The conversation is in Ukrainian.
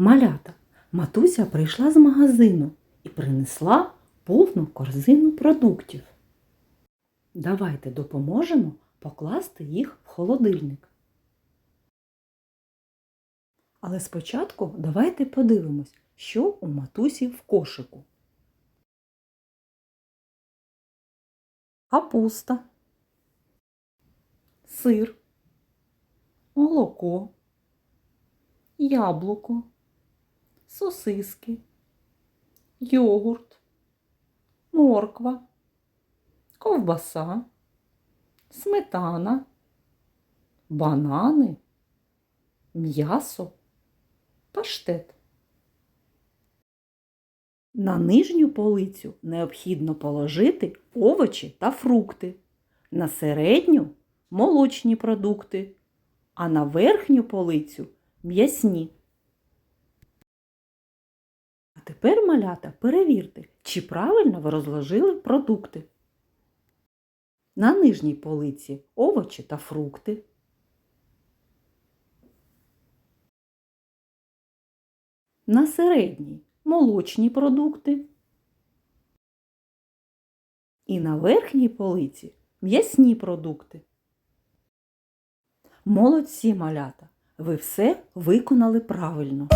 Малята, матуся прийшла з магазину і принесла повну корзину продуктів. Давайте допоможемо покласти їх в холодильник. Але спочатку давайте подивимось, що у матусі в кошику. Капуста, сир, молоко, яблуко, сосиски, йогурт, морква, ковбаса, сметана, банани, м'ясо, паштет. На нижню полицю необхідно положити овочі та фрукти, на середню молочні продукти, а на верхню полицю м'ясні. Тепер, малята, перевірте, чи правильно ви розложили продукти. На нижній полиці овочі та фрукти. На середній молочні продукти. І на верхній полиці м'ясні продукти. Молодці малята! Ви все виконали правильно.